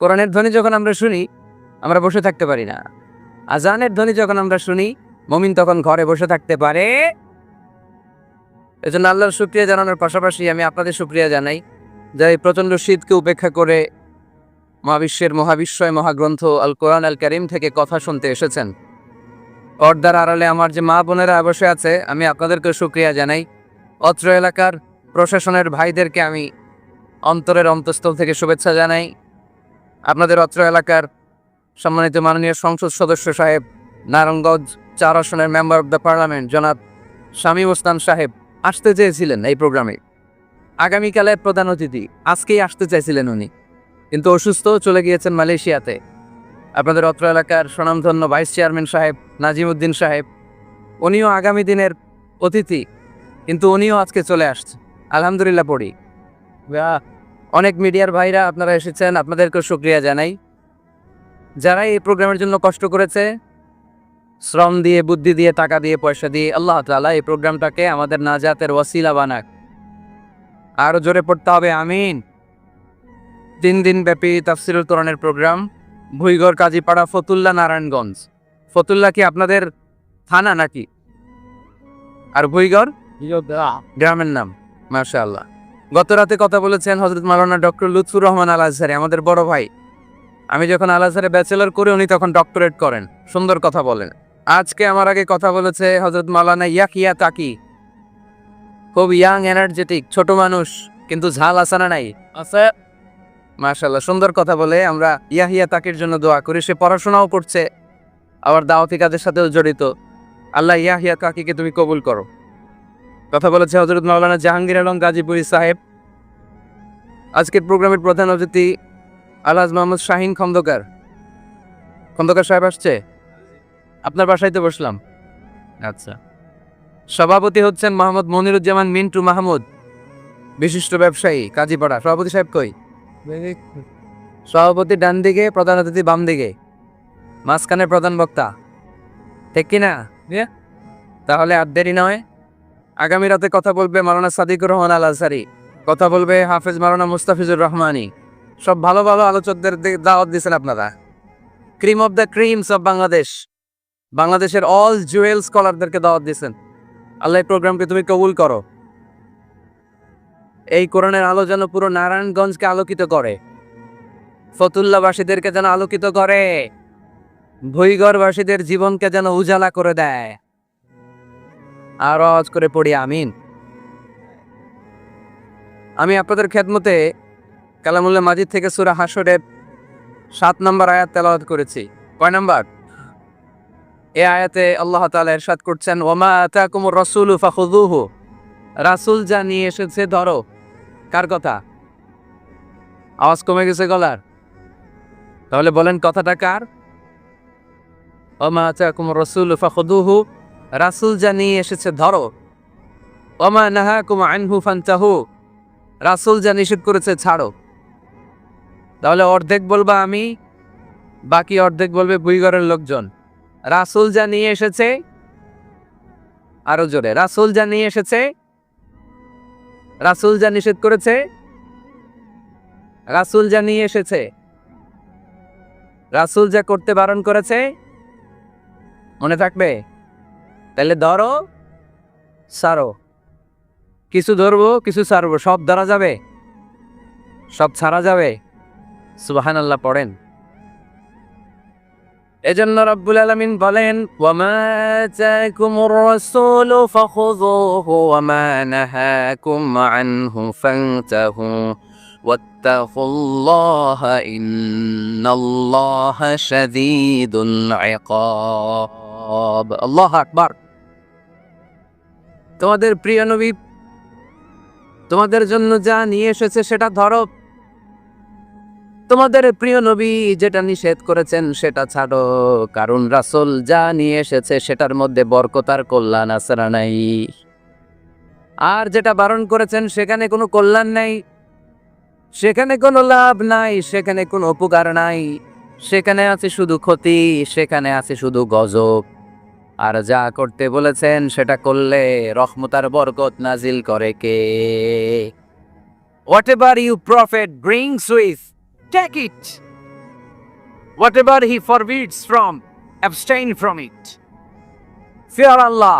কোরআনের ধ্বনি যখন আমরা শুনি, আমরা বসে থাকতে পারি না। আজানের ধ্বনি যখন আমরা শুনি, মমিন তখন ঘরে বসে থাকতে পারে। এজন্য আল্লাহর শুক্রিয়া জানানোর পাশাপাশি আমি আপনাদের শুক্রিয়া জানাই যে এই প্রচণ্ড শীতকে উপেক্ষা করে মহাবিশ্বের মহাবিশ্বয় মহাগ্রন্থ আল কোরআন আল করিম থেকে কথা শুনতে এসেছেন। পর্দার আড়ালে আমার যে মা বোনেরা বসে আছে, আমি আপনাদেরকে শুক্রিয়া জানাই। অত্র এলাকার প্রশাসনের ভাইদেরকে আমি অন্তরের অন্তঃস্থল থেকে শুভেচ্ছা জানাই। আপনাদের অত্র এলাকার সম্মানিত মাননীয় সংসদ সদস্য সাহেব, নারায়ণগঞ্জ চার আসনের মেম্বার অফ দ্য পার্লামেন্ট জনাব শামীম ওসমান সাহেব আসতে চেয়েছিলেন এই প্রোগ্রামে। আগামীকালে প্রধান অতিথি আজকেই আসতে চাইছিলেন উনি, কিন্তু অসুস্থ চলে গিয়েছেন মালয়েশিয়াতে। আপনাদের অত্র এলাকার স্বনামধন্য ভাইস চেয়ারম্যান সাহেব, নাজিমুদ্দিন সাহেব, উনিও আগামী দিনের অতিথি, কিন্তু উনিও আজকে চলে আসছে আলহামদুলিল্লাহ পড়ি। অনেক মিডিয়ার ভাইরা আপনারা এসেছেন আপনাদেরকে শুক্রিয়া জানাই। যারা এই প্রোগ্রামের জন্য কষ্ট করেছে শ্রম দিয়ে বুদ্ধি দিয়ে টাকা দিয়ে পয়সা দিয়ে আল্লাহ তাআলা এই প্রোগ্রামটাকে আমাদের নাজাতের ওয়াসিলা বানাক। আরও জোরে পড়তে হবে আমিন। তিন দিন ব্যাপী তাফসিরুল তোরণের প্রোগ্রাম ভুইগড় কাজীপাড়া ফতুল্লা নারায়ণগঞ্জ। ফতুল্লা কি আপনাদের থানা নাকি? আর ভুইগড়? গ্রামের নাম মাশা আল্লাহ গত রাতে কথা বলেছেন হজরত মালানা ডক্টর লুৎফুর রহমান আল আজহারি আমাদের বড় ভাই। আমি যখন আল আজহারে ব্যাচেলর করে উনি তখন ডক্টরেট করেন। সুন্দর কথা বলেন। আজকে আমার আগে কথা বলেছে হজরত মালানা ইয়াকিয়া তাকি। খুব ইয়াং এনার্জেটিক ছোট মানুষ কিন্তু ঝাল আসানা নাই। আছে। মাশাল্লাহ সুন্দর কথা বলে। আমরা ইয়াহিয়া তাকির জন্য দোয়া করি। সে পড়াশোনাও করছে। আবার দাওয়াতি কাজের সাথেও জড়িত। আল্লাহ ইয়াহিয়া কাকিকে তুমি কবুল করো। কথা বলেছে হজরত মাওলানা জাহাঙ্গীর আলম গাজীপুরি সাহেব। আজকের প্রোগ্রামের প্রধান অতিথি আলহাজ মোহাম্মদ শাহিন খন্দকার। খন্দকার সাহেব আসছে? আপনার বাসায় তো বসলাম। আচ্ছা। সভাপতি হচ্ছেন মোহাম্মদ মনিরুজ্জামান মিন্টু মাহমুদ বিশিষ্ট ব্যবসায়ী কাজীপাড়া। সভাপতি সাহেব কই? সভাপতি ডান দিকে প্রধান অতিথি বাম দিকে। মাঝখানে প্রধান বক্তা। ঠিক কিনা? তাহলে আর দেরি নয়। আগামী রাতে কথা বলবে মারানা সাদিকুর রহমান আল আজহারি কথা বলবে হাফেজ মারানা মুস্তাফিজুর রহমানি। সব ভালো ভালো আলোচকদের দাওয়াত দিয়েছেন আপনারা। Cream of the creams of Bangladesh. বাংলাদেশের অল জুয়েল স্কলারদেরকে দাওয়াত দিয়েছেন আল্লাহ প্রোগ্রামকে তুমি কবুল করো। এই কোরআনের আলো যেন পুরো নারায়ণগঞ্জকে আলোকিত করে। ফতুল্লাবাসীদেরকে যেন আলোকিত করে। ভুইগড়বাসীদের জীবনকে যেন উজালা করে দেয়। আর আওয়াজ করে পড়ি, আমিন। আমি আপনাদের খেদমতে কালামুল্লাহ মাজিদ থেকে সুরা হাসরের সাত নম্বর আয়াত তেলাওয়াত করেছি। কয় নম্বর? এ আয়াতে আল্লাহ তাআলা ইরশাদ করছেন, ওমা আতাকুমুর রাসূলু ফাখুযুহু। রাসূল যা নিয়ে এসেছে, ধরো, কার কথা? আওয়াজ কমে গেছে গলার। তাহলে বলেন কথাটা কার? ওমা আতাকুমুর রাসূলু ফাখুযুহু। রাসূল যা নিয়ে এসেছে, ধরো, ওমা নাহা নাহাকুম আনহু ফান্তাহু। রাসূল যা নিষেধ করেছে, ছাড়ো। তাহলে অর্ধেক বলবা আমি, বাকি অর্ধেক বলবে বুইগরের লোকজন। রাসূল যা নিয়ে এসেছে, আরও জোরে, রাসূল যা নিয়ে এসেছে, রাসূল যা নিষেধ করেছে, রাসূল যা নিয়ে এসেছে, রাসূল যা করতে বারণ করেছে, মনে থাকবে? তাহলে ধরো, সারো। কিছু ধরবো, কিছু ছাড়বো সব ধরা যাবে? সব ছাড়া যাবে? সুবাহান আল্লাহ পড়েন। এজন্য রব্বুল আলামিন বলেন, ওয়ামা আতাকুমুর তোমাদের প্রিয় নবী, তোমাদের জন্য যা নিয়ে এসেছে সেটা ধরো। তোমাদের প্রিয় নবী যেটা নিষেধ করেছেন সেটা ছাড়ো। কারণ রাসুল যা নিয়ে এসেছে সেটার মধ্যে বরকতার কল্যাণ আসারা নাই। আর যেটা বারণ করেছেন সেখানে কোনো কল্যাণ নাই। সেখানে কোনো লাভ নাই, সেখানে কোনো উপকার নাই। সেখানে আছে শুধু ক্ষতি, সেখানে আছে শুধু গজব। আর যা করতে বলেছেন সেটা করলে রহমতার বরকত নাজিল করে কে whatever you prophet brings with take it whatever he forbids from, abstain from it. Fear Allah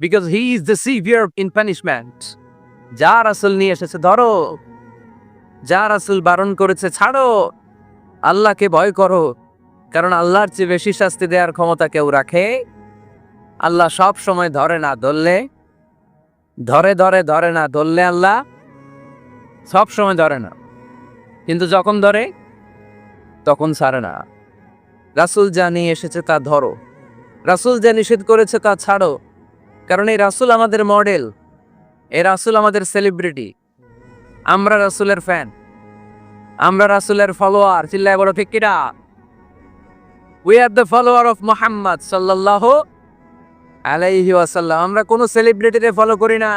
because he is the severe in punishment. যা রাসুল নিয়ে এসেছে ধরো যা রাসুল বারণ করেছে ছাড়ো আল্লাহকে ভয় করো কারণ আল্লাহর চেয়ে বেশি শাস্তি দেওয়ার ক্ষমতা কেউ রাখে আল্লাহ সব সময় ধরে না ধরলে? ধরে ধরে ধরে না ধরলে আল্লাহ সব সময় ধরে না। কিন্তু যখন ধরে, তখন ছাড়ে না। রাসুল যা নিয়ে এসেছে তা ধরো। রাসুল যা নিষেধ করেছে তা ছাড়ো। কারণ এই রাসুল আমাদের মডেল। এই রাসুল আমাদের সেলিব্রিটি। আমরা রাসুলের ফ্যান। আমরা রাসুলের ফলোয়ার। চিল্লায় বড় ঠিক কিনা? We are the follower of Muhammad সাল্লাল্লাহু আলাইহি ওয়াসাল্লাম, আমরা কোনো সেলিব্রিটিরে ফলো করি না।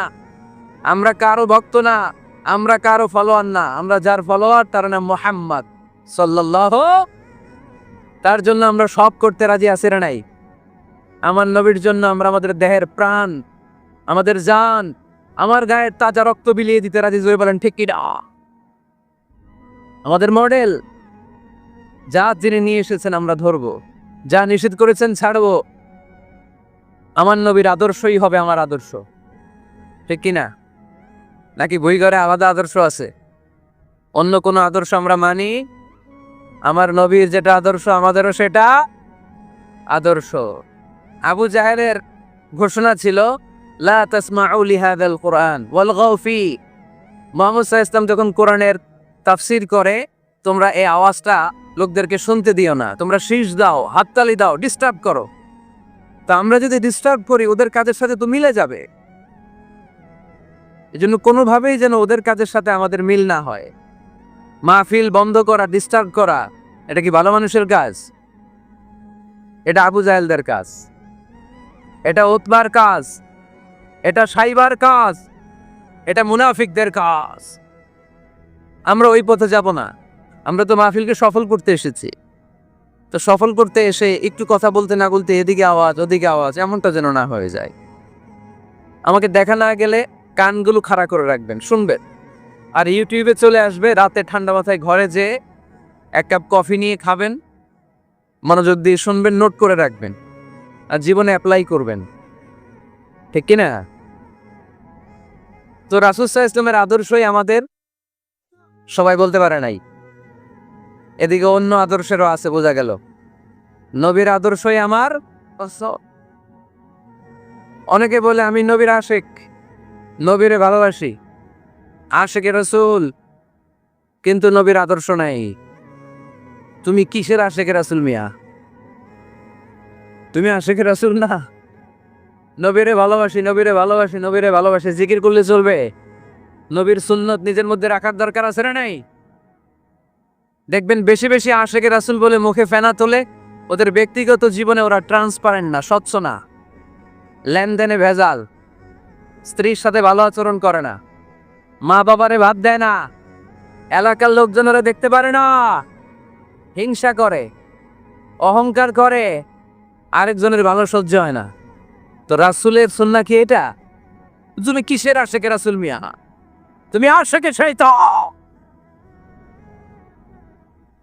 আমরা কারও ভক্ত না, আমরা কারও ফলোয়ার না। আমরা যার ফলোয়ার তার নাম মোহাম্মদ সাল্লাল্লাহু, তার জন্য আমরা সব করতে রাজি আছি না নাই। আমার নবীর জন্য আমরা আমাদের দেহের প্রাণ, আমাদের জান, আমার গায়ের তাজা রক্ত বিলিয়ে দিতে রাজি, জোরে বলেন, ঠিক কিনা আমাদের মডেল যা যিনি নিয়ে এসেছেন আমরা ধরবো, যা নিষেধ করেছেন ছাড়বো। আমার নবীর আদর্শই হবে আমার আদর্শ। ঠিক কিনা? নাকি বই ঘরে আলাদা আদর্শ আছে? অন্য কোনো আদর্শ আমরা মানি? আমার নবীর যেটা আদর্শ, আমাদেরও সেটা আদর্শ। আবু জাহেলের ঘোষণা ছিল, লা কোরআন ওয়ালগাউ ফি মুহাম্মদ ইসলাম যখন কোরআনের তাফসির করে, তোমরা এই আওয়াজটা লোকদেরকে শুনতে দিও না। তোমরা শীষ দাও, হাততালি দাও ডিস্টার্ব করো। তা আমরা যদি ডিস্টার্ব করি, ওদের কাজের সাথে তো মিলে যাবে। এজন্য কোনোভাবেই যেন ওদের কাজের সাথে আমাদের মিল না হয়। মাহফিল বন্ধ করা ডিস্টার্ব করা, এটা কি ভালো মানুষের কাজ? এটা আবু জাহেলদের কাজ। এটা ওতবার কাজ। এটা সাইবার কাজ। এটা মুনাফিকদের কাজ। আমরা ওই পথে যাব না। আমরা তো মাহফিলকে সফল করতে এসেছি। তো সফল করতে এসে একটু কথা বলতে না বলতে এদিকে আওয়াজ, ওদিকে আওয়াজ, এমনটা যেন না হয়ে যায়। আমাকে দেখা না গেলে কানগুলো খাড়া করে রাখবেন, শুনবেন। আর ইউটিউবে চলে আসবে, রাতে ঠান্ডা মাথায় ঘরে যে এক কাপ কফি নিয়ে খাবেন, মনোযোগ দিয়ে শুনবেন, নোট করে রাখবেন, আর জীবনে অ্যাপ্লাই করবেন। ঠিক কিনা তো রাসুসাহ ইসলামের আদর্শই আমাদের, সবাই বলতে পারে নাই। এদিকে অন্য আদর্শেরও আছে, বোঝা গেল। নবীর আদর্শই আমার অনেকে বলে আমি নবীর আশেক, নবীরে ভালোবাসি আশেকে রসুল, কিন্তু নবীর আদর্শ নাই। তুমি কিসের আশেকে রাসুল মিয়া? তুমি আশেকে রাসুল না? নবীরে ভালোবাসি নবীরে ভালোবাসি নবীরে ভালোবাসি, জিকির করলে চলবে। নবীর সুন্নত নিজের মধ্যে রাখার দরকার আছে না নাই? দেখবেন বেশি বেশি আশেকে রাসুল বলে মুখে ফেনা তোলে, ওদের ব্যক্তিগত জীবনে ওরা ট্রান্সপারেন্ট না, স্বচ্ছ না। লেনদেনে ভেজাল, স্ত্রীর সাথে ভালো আচরণ করে না। মা বাবারে ভাত দেয় না। এলাকার লোকজনেরা দেখতে পারে না। হিংসা করে, অহংকার করে, আরেকজনের ভালো সহ্য হয় না। তো রাসুলের সুন্না কি এটা? তুমি কিসের আশেকে রাসুল মিয়া? তুমি আশেকে তো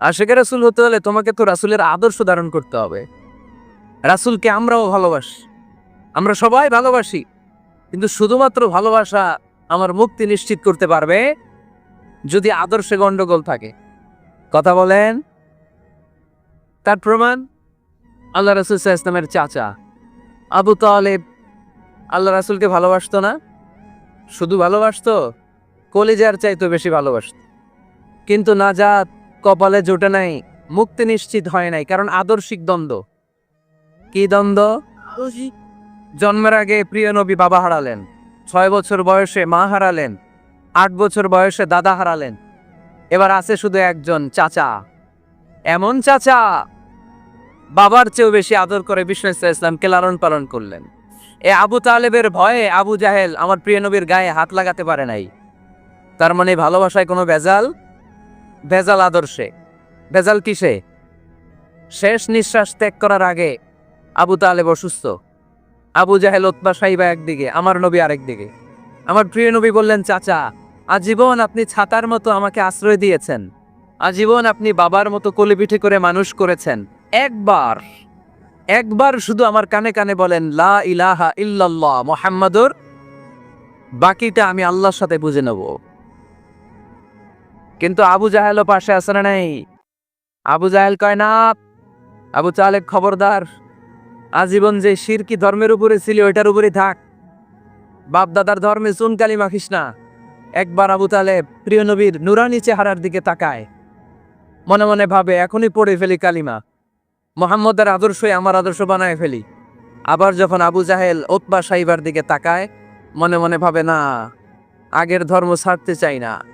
আশেকে রাসুল হতে হলে তোমাকে তো রাসুলের আদর্শ ধারণ করতে হবে। রাসুলকে আমরাও ভালোবাসি। আমরা সবাই ভালোবাসি। কিন্তু শুধুমাত্র ভালোবাসা আমার মুক্তি নিশ্চিত করতে পারবে যদি আদর্শে গন্ডগোল থাকে। কথা বলেন? তার প্রমাণ? আল্লাহ রাসুল ইসলামের চাচা। আবু তালেব। আল্লাহ রাসুলকে ভালোবাসতো না? শুধু ভালোবাসতো? কলিজার চাইতো বেশি ভালোবাসত। কিন্তু নাজাত কপালে জোটে নাই, মুক্তি নিশ্চিত হয় নাই, কারণ আদর্শিক দ্বন্দ্ব। কি দ্বন্দ্ব? জন্মের আগে প্রিয় নবী বাবা হারালেন, ছয় বছর বয়সে মা হারালেন, আট বছর বয়সে দাদা হারালেন। এবার আছে শুধু একজন চাচা। এমন চাচা বাবার চেয়েও বেশি আদর করে বিষ্ণু ইসলামকে লালন পালন করলেন। এ আবু তালেবের ভয়ে আবু জাহেল আমার প্রিয় নবীর গায়ে হাত লাগাতে পারে নাই। তার মানে ভালোবাসায় কোনো ভেজাল ভেজাল আদর্শে। ভেজাল কিসে? শেষ নিঃশ্বাস ত্যাগ করার আগে আবু তালেব অসুস্থ। আবু জাহেল ওতবা সাইবা একদিকে, আমার নবী আরেকদিকে আমার প্রিয় নবী বললেন, চাচা, আজীবন আপনি ছাতার মতো আমাকে আশ্রয় দিয়েছেন। আজীবন আপনি বাবার মতো কোলে পিঠে করে মানুষ করেছেন। একবার একবার শুধু আমার কানে কানে বলেন, লা ইলাহা ইল্লাল্লাহ, মোহাম্মদুর, বাকিটা আমি আল্লাহর সাথে বুঝে নেব। কিন্তু আবু জাহেলও পাশে আছে না নাই? আবু জাহেল কয়, না, আবু চালেক খবরদার। আজীবন যে শিরকি ধর্মের উপরে ছিল, ওইটার উপরে থাক। বাপ দাদার ধর্মে চুনকালি মাখিস না। একবার আবু তালেব প্রিয় নবীর নুরানি চেহারার দিকে তাকায়। মনে মনে ভাবে, এখনই পড়ে ফেলি কালিমা। মোহাম্মদের আদর্শই আমার আদর্শ বানায় ফেলি। আবার যখন আবু জাহেল ওতবা সাইবার দিকে তাকায়, মনে মনে ভাবে, না, আগের ধর্ম ছাড়তে চাই না।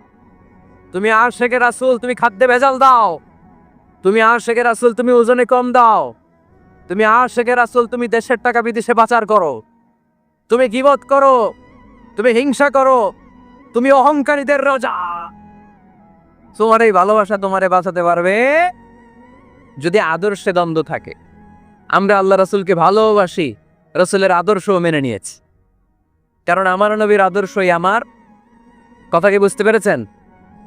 তুমি আর শেখে রাসুল, তুমি খাদ্যে ভেজাল দাও। তুমি আর শেখে রাসুল, তুমি ওজনে কম দাও। তুমি আর শেখে রাসুল, তুমি দেশের টাকা বিদেশে পাচার করো। তুমি গিবত করো। তুমি হিংসা করো। তুমি অহংকারীদের রজা। তোমার এই ভালোবাসা তোমারে বাঁচাতে পারবে যদি আদর্শে দ্বন্দ্ব থাকে। আমরা আল্লাহ রাসুলকে ভালোবাসি, রসুলের আদর্শও মেনে নিয়েছি। কারণ আমার নবীর আদর্শই আমার। কথা কি বুঝতে পেরেছেন?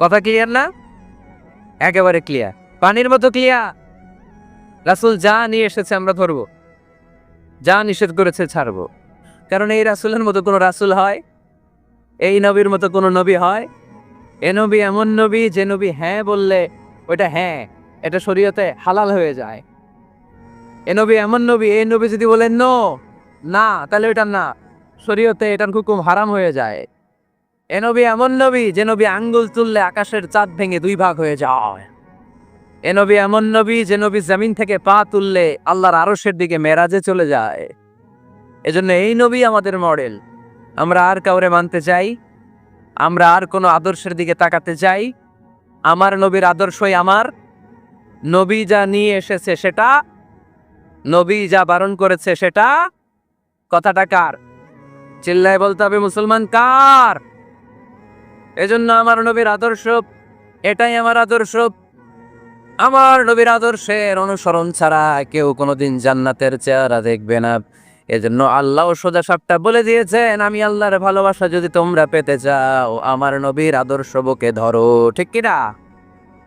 কথা ক্লিয়ার না? একেবারে ক্লিয়ার পানির মতো ক্লিয়ার রাসুল যা নিয়ে এসেছে আমরা ধরবো। যা নিষেধ করেছে ছাড়বো। কারণ এই রাসূলের মতো কোনো রাসূল হয়, এই নবীর মতো কোনো নবী হয়। এ নবী এমন নবী যে নবী হ্যাঁ বললে ওইটা হ্যাঁ এটা শরীয়তে হালাল হয়ে যায়। এ নবী এমন নবী, এই নবী যদি বলেন নো না, তাহলে ওইটা না। শরীয়তে এটার হুকুম হারাম হয়ে যায়। এ নবী এমন নবী যে নবী আঙ্গুল তুললে আকাশের চাঁদ ভেঙে দুই ভাগ হয়ে যায়। এ নবী এমন নবী যে নবী জমিন থেকে পা তুললে আল্লাহর আরশের দিকে মেরাজে চলে যায়। এজন্য এই নবী আমাদের মডেল। আমরা আর কাউরে মানতে চাই, আমরা আর কোনো আদর্শের দিকে তাকাতে চাই। আমার নবীর আদর্শই আমার। নবী যা নিয়ে এসেছে সেটা, নবী যা বারণ করেছে সেটা। কথাটা কার? চিল্লায় বলতে হবে মুসলমান কার? এজন্য আমার নবীর আদর্শ এটাই আমার আদর্শ আমার নবীর আদর্শের অনুসরণ ছাড়া কেউ কোনোদিন জান্নাতের চেহারা দেখবে না এজন্য আল্লাহ সোজা সাপটা বলে দিয়েছেন আমি আল্লাহর ভালোবাসা যদি তোমরা পেতে চাও আমার নবীর আদর্শ বুকে ধরো ঠিক কিনা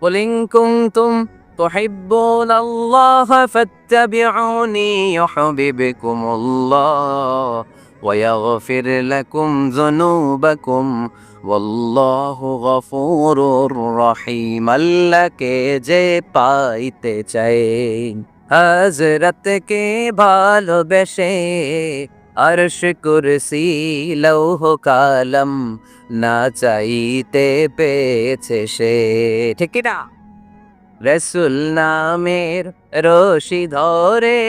বলিং কুনতুম تحبون الله فاتبعوني يحببكم الله ويغفر لكم ذنوبكم والله غفور رحيم আল্লাহকে যে পাইতে চাই হজরতকে ভালোবেসে আরশ কুরসি লৌহ কালম না চাইতে পেয়েছে সে ঠিক কি না রসুল নামের রশি ধরে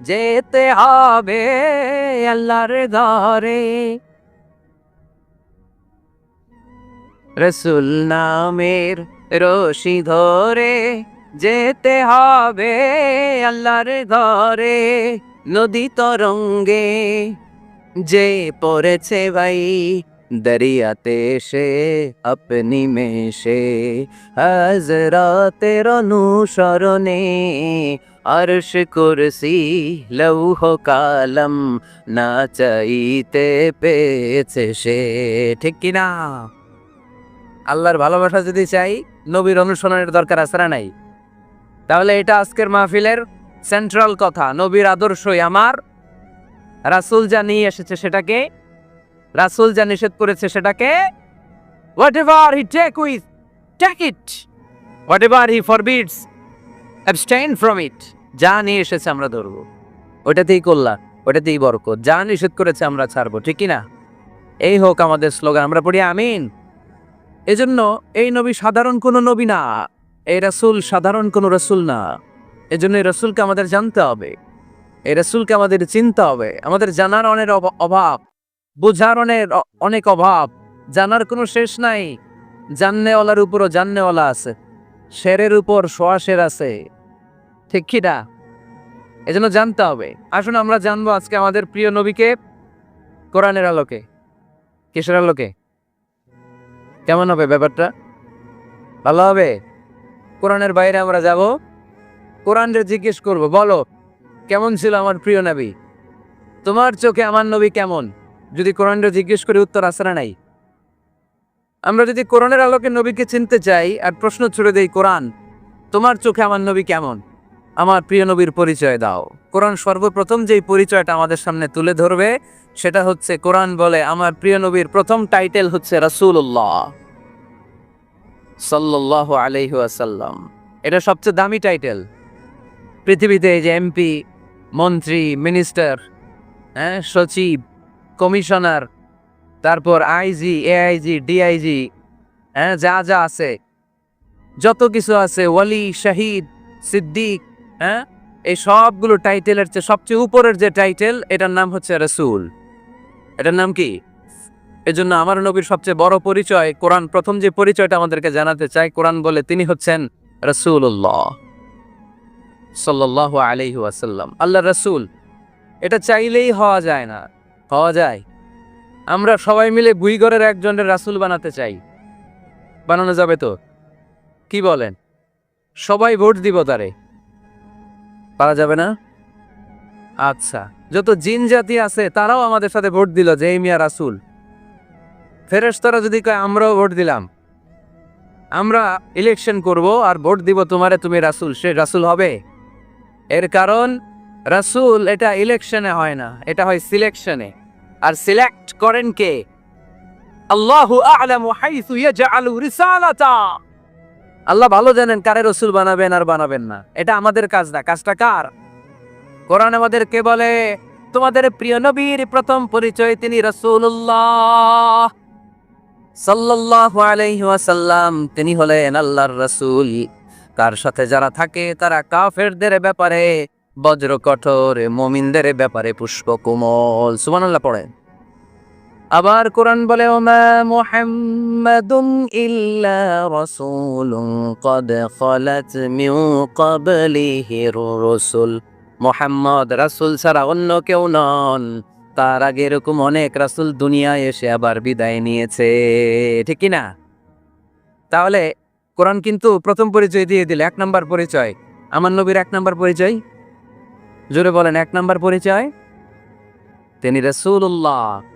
যেতে হবে আল্লাহর ঘরে। রসুল নামের রশি ধরে যেতে হবে আল্লাহর ঘরে। নদী তরঙ্গে যে পড়েছে ভাই, দরিয়াতে সে আপনি মেশে। হজরতের অনুসরণে আরশ কুরসি লৌহ কালম না চাইতে পেয়েছে সে। ঠিক কিনা আল্লাহর ভালোবাসা যদি চাই, নবীর অনুসরণের দরকার আছে না নাই? তাহলে এটা আজকের মাহফিলের সেন্ট্রাল কথা, নবীর আদর্শই আমার। রাসূল যা নিয়ে এসেছে সেটাকে, রাসূল যা নিষেধ করেছে সেটাকে whatever he take with take it whatever he forbids abstain from it যা নিয়ে এসেছে আমরা ধরবো। ওটাতেই কল্যাণ, ওটাতেই বরকত। যা নিষেধ করেছে আমরা ছাড়বো, ঠিক না এই হোক আমাদের স্লোগান, আমরা পড়ি আমিন। এজন্য এই নবী সাধারণ কোনো নবী না, এই রাসূল সাধারণ কোনো রাসূল না। এজন্য এই রাসূলকে আমাদের জানতে হবে। এই রাসূলকে আমাদের চিনতে হবে। আমাদের জানার অনেক অভ- অভাব, বোঝার অনেক অনেক অভাব। জানার কোনো শেষ নাই। জাননেওয়ালার উপরও জাননেওয়ালা আছে। শেরের উপর সোয়া শের আছে। ঠিক কি না? এজন্য জানতে হবে। আসুন আমরা জানব আজকে আমাদের প্রিয় নবীকে কোরআনের আলোকে, কিসের আলোকে? কেমন হবে ব্যাপারটা? ভালো হবে? কোরআনের বাইরে আমরা যাব। কোরআনরে জিজ্ঞেস করব, বলো, কেমন ছিল আমার প্রিয় নবী? তোমার চোখে আমার নবী কেমন? যদি কোরআনরে জিজ্ঞেস করে, উত্তর আসে না নাই? আমরা যদি কোরআনের আলোকে নবীকে চিনতে চাই আর প্রশ্ন ছুড়ে দেই, কোরআন, তোমার চোখে আমার নবী কেমন? আমার প্রিয় নবীর পরিচয় দাও। কোরআন সর্বপ্রথম যেই পরিচয়টা আমাদের সামনে তুলে ধরবে, সেটা হচ্ছে কোরআন বলে, আমার প্রিয় নবীর প্রথম টাইটেল হচ্ছে রাসূলুল্লাহ সাল্লাল্লাহু আলাইহি ওয়াসাল্লাম। এটা সবচেয়ে দামি টাইটেল। পৃথিবীতে যে এমপি, মন্ত্রী, মিনিস্টার হ্যাঁ সচিব, কমিশনার, তারপর আইজি এআইজি ডিআইজি হ্যাঁ যা যা আছে, যত কিছু আছে, ওয়ালি, শাহিদ, সিদ্দিক হ্যাঁ? এই সবগুলো টাইটেলের চেয়ে সবচেয়ে উপরের যে টাইটেল, এটার নাম হচ্ছে রসুল। এটার নাম কি? এজন্য আমার নবীর সবচেয়ে বড় পরিচয়, কোরআন প্রথম যে পরিচয়টা আমাদেরকে জানাতে চাই কোরআন বলে তিনি হচ্ছেন রসুল্লাহ সাল্লাহ ওয়াসাল্লাম। আল্লাহ রসুল, এটা চাইলেই হওয়া যায় না। হওয়া যায়। আমরা সবাই মিলে বুইগরের একজনের রাসূল বানাতে চাই। বানানো যাবে তো? কি বলেন? সবাই ভোট দিব তারে। পারা যাবে না? আচ্ছা যত জিন জাতি আছে, তারাও আমাদের সাথে ভোট দিল যে এই মিয়া রাসুল। ফেরেশতারা যদি কয়, আমরাও ভোট দিলাম। আমরা ইলেকশন করব আর ভোট দিব তোমারে, তুমি রাসুল, সে রাসুল হবে। এর কারণ, রাসুল এটা ইলেকশনে হয় না, এটা হয় সিলেকশনে আর সিলেক্ট করেন কে? আল্লাহু আ'লামু হাইসু ইয়াজআলু রিসালাতা। আল্লাহ ভালো জানেন কারে রসুল বানাবেন আর বানাবেন না। এটা আমাদের কাজ না। কাজটা কার? কোরআন আমাদেরকে বলে, তোমাদের প্রিয় নবীর প্রথম পরিচয় তিনি রসুল্লাহ তিনি হলেন আল্লাহর রসুল। তার সাথে যারা থাকে, তারা কাফেরদের ব্যাপারে বজ্র কঠোর মুমিনদের ব্যাপারে পুষ্প কোমল সুবহানাল্লাহ পড়ে আবার কোরআন বলে ইল্লা মুহাম্মদ রাসূল ছাড়া অন্য কেউ নন। তার আগে এরকম অনেক রাসূল দুনিয়ায় এসে আবার বিদায় নিয়েছে। ঠিক না তাহলে কোরআন কিন্তু প্রথম পরিচয় দিয়ে দিল, এক নাম্বার পরিচয়। আমার নবীর এক নাম্বার পরিচয়? জোরে বলেন, এক নাম্বার পরিচয়? তিনি রাসূলুল্লাহ।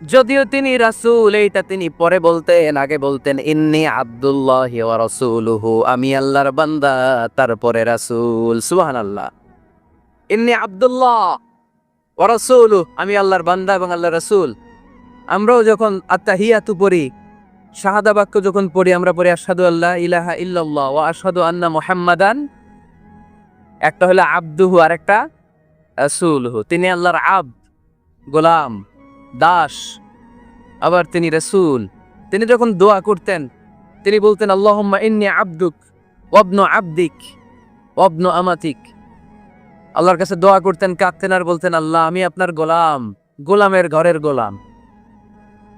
যদিও তিনি রাসূল, এইটা তিনি পরে বলতেন, আগে বলতেন, ইন্নি আব্দুল্লাহ রাসূলুহু আমি আল্লাহর বান্দা, তারপরে রাসূল, সুবহানাল্লাহ। ইন্নি আব্দুল্লাহ ওয়া রাসূলুহু আমি আল্লাহর বান্দা এবং আল্লাহ রাসূল। আমরাও যখন আত্তাহিয়াতু পড়ি, শাহাদা বাক্য যখন পড়ি, আমরা পড়ি আসাদু আল্লাহ ইলাহা ইল্লাল্লাহ ওয়া আশহাদু আন্না মুহাম্মাদান একটা হলো আব্দুহু আর একটা রাসূলুহু। তিনি আল্লাহর আব্দ, গোলাম। দাস, আবার তিনি রসুল। তিনি যখন দোয়া করতেন, তিনি বলতেন, আল্লাহম্মা ইন্নি আব্দুক ওয়াবন আব্দিক ওয়াবন আমাতিক। আল্লাহর কাছে দোয়া করতেন, কাঁদতেন আর বলতেন, আল্লাহ, আমি আপনার গোলাম, গোলামের ঘরের গোলাম।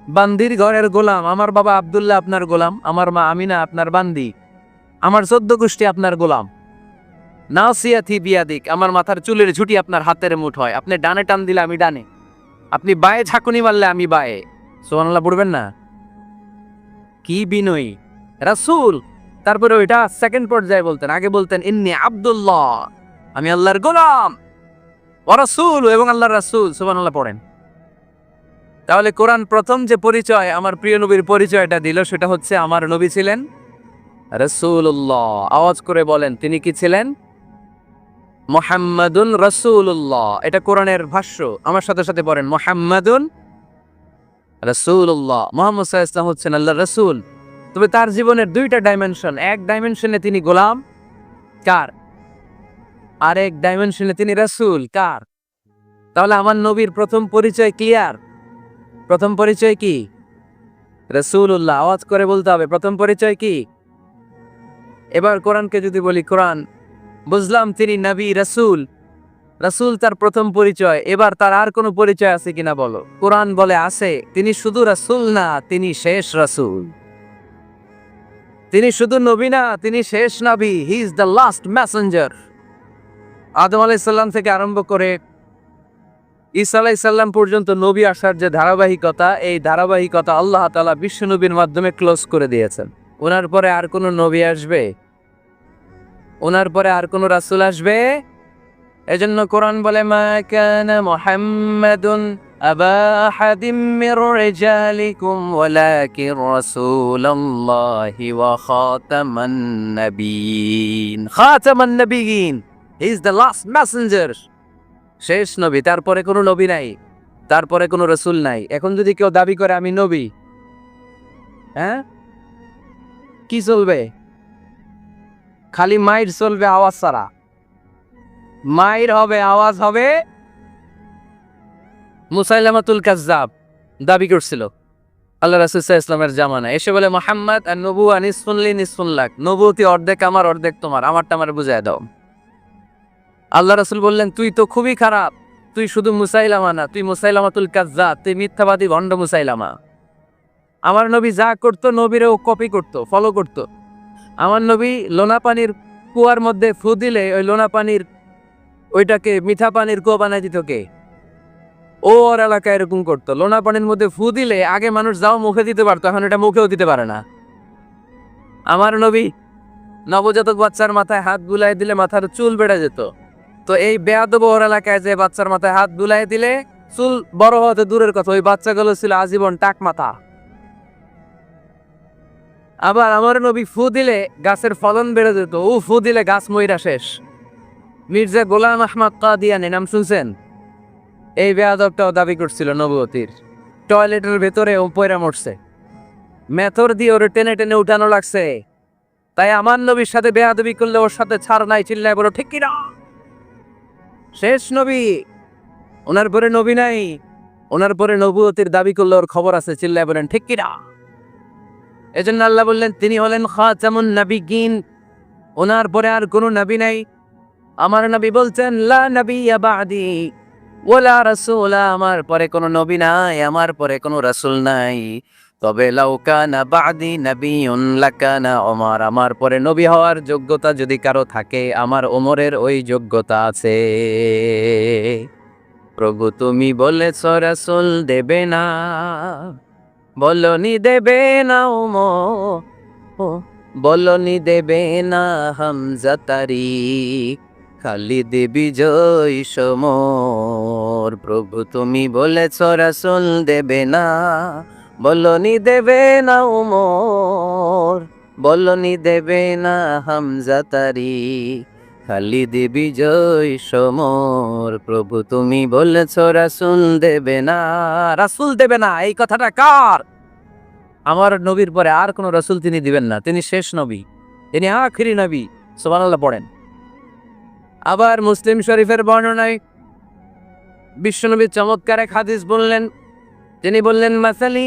বান্দির ঘরের গোলাম, আমার বাবা আব্দুল্লাহ আপনার গোলাম, আমার মা আমিনা আপনার বান্দি, আমার চোদ্দ গোষ্ঠী আপনার গোলাম। নাসিয়াথি বিয়াদিক, আমার মাথার চুলের ঝুটি আপনার হাতের মুঠ হয় আপনি ডানে টান দিলে আমি ডানে। আপনি বায়ে ঝাঁকুনি মারলে আমি বায়ে। সোহানাল্লাহ পড়বেন না। কি বিনয়ী। রাসূল, তারপরে ওইটা সেকেন্ড পর্যায়ে বলতেন। আগে বলতেন, ইন্নি আব্দুল্লাহ, আমি আল্লাহর গোলাম। ও রাসূল, এবং আল্লাহর রাসূল, সুবহানাল্লাহ, পড়েন। তাহলে কোরআন প্রথম যে পরিচয়, আমার প্রিয় নবীর পরিচয়টা দিল, সেটা হচ্ছে আমার নবী ছিলেন রসুল্লাহ আওয়াজ করে বলেন, তিনি কি ছিলেন? মোহাম্মদুন রসুল্লাহ এটা কোরআনের ভাষ্য। আমার সাথে সাথে পড়েন মোহাম্মদুন রসুল্লাহ মোহাম্মদ সাহা হচ্ছেন আল্লাহ রসুল। তবে তার জীবনের দুইটা ডাইমেনশন এক ডাইমেনশনে তিনি গোলাম, কার? আর এক ডাইমেনশনে তিনি রসুল, কার? তাহলে আমার নবীর প্রথম পরিচয় ক্লিয়ার প্রথম পরিচয় কি? রসুল্লাহ আওয়াজ করে বলতে হবে, প্রথম পরিচয় কি? এবার কোরআনকে যদি বলি, কোরআন বুঝলাম তিনি নবী, রসুল। রসুল তার প্রথম পরিচয়। এবার তার আর কোনো পরিচয় আছে কিনা বলো। কোরআন বলে আছে, তিনি শুধু রসুল না, তিনি শেষ রসুল। তিনি শুধু নবী না, তিনি শেষ নবী। He is the last messenger Adam আলাইসাল্লাম থেকে আরম্ভ করে ঈসা আলাইসাল্লাম পর্যন্ত নবী আসার যে ধারাবাহিকতা, এই ধারাবাহিকতা আল্লাহ তালা বিশ্ব নবীর মাধ্যমে ক্লোজ করে দিয়েছেন। ওনার পরে আর কোনো নবী আসবে? ওনার পরে আর কোনো রাসুল আসবে? এজন্য কোরআন বলে, মা আবা ইজ দ্য লাস্ট মেসেঞ্জার শেষ নবী, তারপরে কোনো নবী নাই, তারপরে কোনো রসুল নাই। এখন যদি কেউ দাবি করে, আমি নবী হ্যাঁ? কি চলবে? খালি মাইর চলবে আওয়াজ ছাড়া। মাইর হবে, আওয়াজ হবে মুসাইলামাতুল কাজ্জাব, দাবি করছিল। আল্লাহ রাসুল্লাহ ইসলামের জামানা এসে বলে, মোহাম্মদ, আর নবু আনিসফুনলি নিসফুল্লাক নবুতি অর্ধেক আমার, অর্ধেক তোমার। আমারটা আমার বুঝাই দাও। আল্লাহ রাসুল বললেন, তুই তো খুবই খারাপ। তুই শুধু মুসাইলামা না, তুই মুসাইলামাতুল কাজ্জাব, তুই মিথ্যাবাদী ভণ্ড মুসাইলামা। আমার নবী যা করতো, নবীরেও কপি করতো ফলো করতো। আমার নবী লোনা পানির কুয়ার মধ্যে ফু দিলে ওই লোনা পানির ওইটাকে মিঠা পানির কুয়া বানাই দিত কে? ও ওর এলাকায় এরকম করতো। লোনা পানির মধ্যে ফু দিলে আগে মানুষ যাও মুখে দিতে পারতো, এখন এটা মুখেও দিতে পারে না। আমার নবী নবজাতক বাচ্চার মাথায় হাত বুলাই দিলে মাথার চুল বেড়ে যেত। তো এই বেয়াদব ওর এলাকায় যে বাচ্চার মাথায় হাত বুলাই দিলে চুল বড় হতে দূরের কথা, ওই বাচ্চাগুলো ছিল আজীবন টাক মাথা। আবার আমার নবী ফু দিলে গাছের ফলন বেড়ে যেত। ও ফু দিলে গাছ মইরা শেষ। মির্জা গোলাম আহমদ কাদিয়ানি, নাম শুনছেন? এই বেয়াদবটাও দাবি করছিল নবতির টয়লেটের ভেতরে ও পয়রা মরছে। মেথর দিয়ে ওরে টেনে টেনে উঠানো লাগছে। তাই আমার নবীর সাথে বেয়াদবি করলে ওর সাথে ছাড় নাই, চিল্লায় বলো, ঠিক কিনা? শেষ নবী। ওনার পরে নবী নাই, ওনার পরে নবুয়তির দাবি করলে ওর খবর আছে, চিল্লায় বলেন, ঠিক কিনা? এজন্য আল্লাহ বললেন, তিনি হলেন খাতামুন নাবিগিন ওনার পরে আর কোনো নবী নাই। আমার নবী বলছেন, লা নবী বাদি ওলা রাসূলা। আমার পরে কোনো নবী নাই, আমার পরে কোনো রাসূল নাই। তবে লাউকানা বাদি নবিয়ুন লাকানা ওমর। আমার পরে নবী হওয়ার যোগ্যতা যদি কারও থাকে, আমার ওমরের ওই যোগ্যতা আছে। প্রভু তুমি বলেছ, রাসূল দেবে না। বলনি দেবে না ওমো। বলনি দেবে না হামজা খালি দেবী জয় সমর। প্রভু তুমি বলেছ, রাসূল দেবে না। বলনি দেবে না উমর বলনি দেবে না হামজা খালি দেবী জয় সমর, প্রভু তুমি বলেছ রাসূল দেবে না। রাসূল দেবে না, এই কথাটা কার? আমার নবীর পরে আর কোনো রাসূল তিনি দিবেন না, তিনি শেষ নবী, তিনি আখিরি নবী, সুবহানাল্লাহ পড়েন। আবার মুসলিম শরীফের বর্ণনায় বিশ্বনবী চমৎকার এক হাদিস বললেন, তিনি বললেন, মাসালি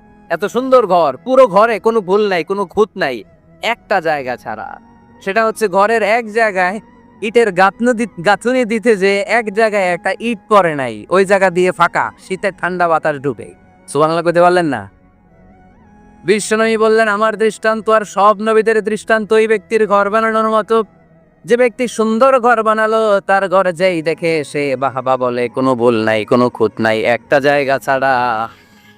এত সুন্দর ঘর, পুরো ঘরে কোনো ভুল নাই, কোনো খুঁত নাই, একটা জায়গা ছাড়া। সেটা হচ্ছে ঘরের এক জায়গায় ইটের গাঁথনি দিতে যে এক জায়গায় একটা ইট পড়ে নাই, ওই জায়গা দিয়ে ফাঁকা শীতের ঠান্ডা বাতাস ঢুকে। সুবহানাল্লাহ কইতে পারলেন না? বিশ্বনবী বললেন, আমার দৃষ্টান্ত আর সব নবীদের দৃষ্টান্ত ওই ব্যক্তির ঘর বানানোর মতো। যে ব্যক্তি সুন্দর ঘর বানালো, তার ঘর যেই দেখে সে বাহাবা বলে, কোনো ভুল নাই, কোনো খুঁত নাই, একটা জায়গা ছাড়া।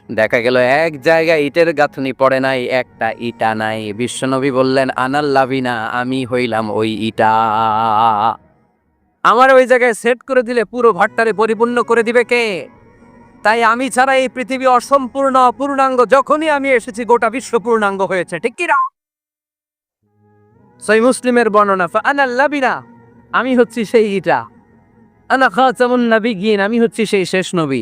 দেখা গেল এক জায়গায় ইটের গাঁথনি পড়ে নাই, একটা ইটা নাই। বিশ্বনবী বললেন আনাল্লাভিনা আমি হইলাম ওই ইটা। আমার ওই জায়গায় সেট করে দিলে পুরো ঘরটারে পরিপূর্ণ করে দিবে কে? তাই আমি ছাড়া এই পৃথিবী অসম্পূর্ণ, অপূর্ণাঙ্গ, যখনই আমি এসেছি, গোটা বিশ্ব পূর্ণাঙ্গ হয়েছে। ঠিক কি সই মুসলিমের বর্ণনা আনাল্লাবিনা আমি হচ্ছি সেই ইটা। আনা খাতামুন নাবিগিন আমি হচ্ছি সেই শেষ নবী।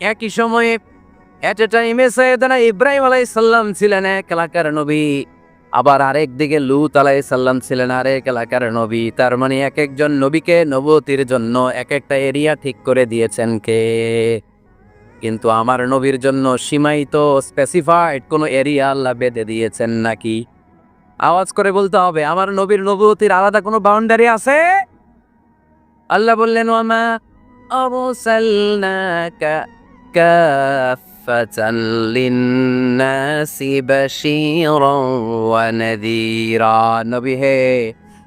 একই সময়ে এট এ টাইমে সৈয়দনা ইব্রাহিম আলাই সাল্লাম ছিলেন এক এলাকার নবী। আবার আরেক দিকে লুত আলাই সাল্লাম ছিলেন আরেক এলাকার নবী। তার মানে এক একজন নবীকে নবতির জন্য এক একটা এরিয়া ঠিক করে দিয়েছেন কে? কিন্তু আমার নবীর জন্য সীমায়িত স্পেসিফাইড কোনো এরিয়া আল্লাহ বেঁধে দিয়েছেন নাকি? আওয়াজ করে বলতে হবে, আমার নবীর নবতির আলাদা কোনো বাউন্ডারি আছে? আল্লাহ বললেন ওয়ামা অবসাল্লাকা كافة للناس بشيرا ونذيرا নবী হে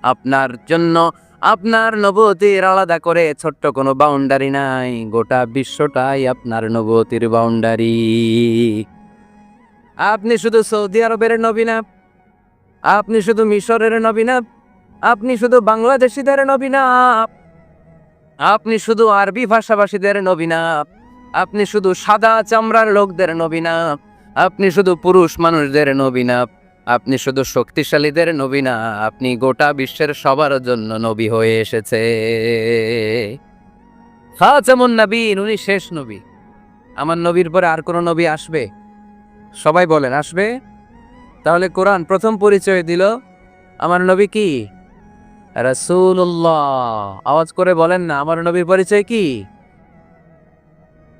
আপনার জন্য আপনার নবতির আলাদা করে ছোট্ট কোনো বাউন্ডারি নাই গোটা বিশ্বটাই আপনার নবতির বাউন্ডারি আপনি শুধু সৌদি আরবের নবী না আপনি শুধু মিশরের নবী না আপনি শুধু বাংলাদেশিদের নবী না আপনি শুধু আরবি ভাষাভাষীদের নবী না আপনি শুধু সাদা চামড়ার লোকদের নবী না, আপনি শুধু পুরুষ মানুষদের নবী না, আপনি শুধু শক্তিশালীদের নবী না, আপনি গোটা বিশ্বের সবার জন্য নবী হয়ে এসেছে। খাচামুন নবীন, উনি শেষ নবী। আমার নবীর পরে আর কোনো নবী আসবে? সবাই বলেন, আসবে? তাহলে কোরআন প্রথম পরিচয় দিল। আমার নবী কি? রাসূলুল্লাহ। আওয়াজ করে বলেন না, আমার নবীর পরিচয় কি?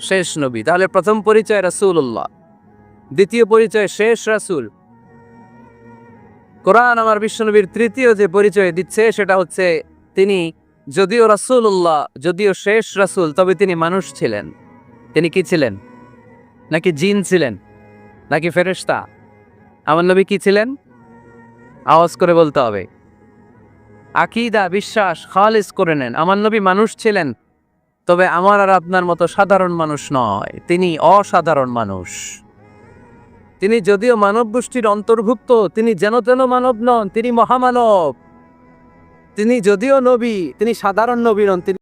শেষ নবী। তাহলে প্রথম পরিচয় রাসূলুল্লাহ। দ্বিতীয় পরিচয় শেষ রাসূল। কোরআন আমার বিশ্বনবীর তৃতীয় যে পরিচয় দিচ্ছে, সেটা হচ্ছে তিনি যদিও রাসূলুল্লাহ, যদিও শেষ রাসূল, তবে তিনি মানুষ ছিলেন। তিনি কি ছিলেন? নাকি জিন ছিলেন? নাকি ফেরেশতা? আমার নবী কি ছিলেন? আওয়াজ করে বলতে হবে। আকিদা, বিশ্বাস, খালিস করে নেন। আমার নবী মানুষ ছিলেন তবে আমার আর আপনার মতো সাধারণ মানুষ নয়। তিনি অসাধারণ মানুষ। তিনি যদিও মানব গোষ্ঠীর অন্তর্ভুক্ত, তিনি যেন তেন মানব নন, তিনি মহামানব। তিনি যদিও নবী, তিনি সাধারণ নবী নন, তিনি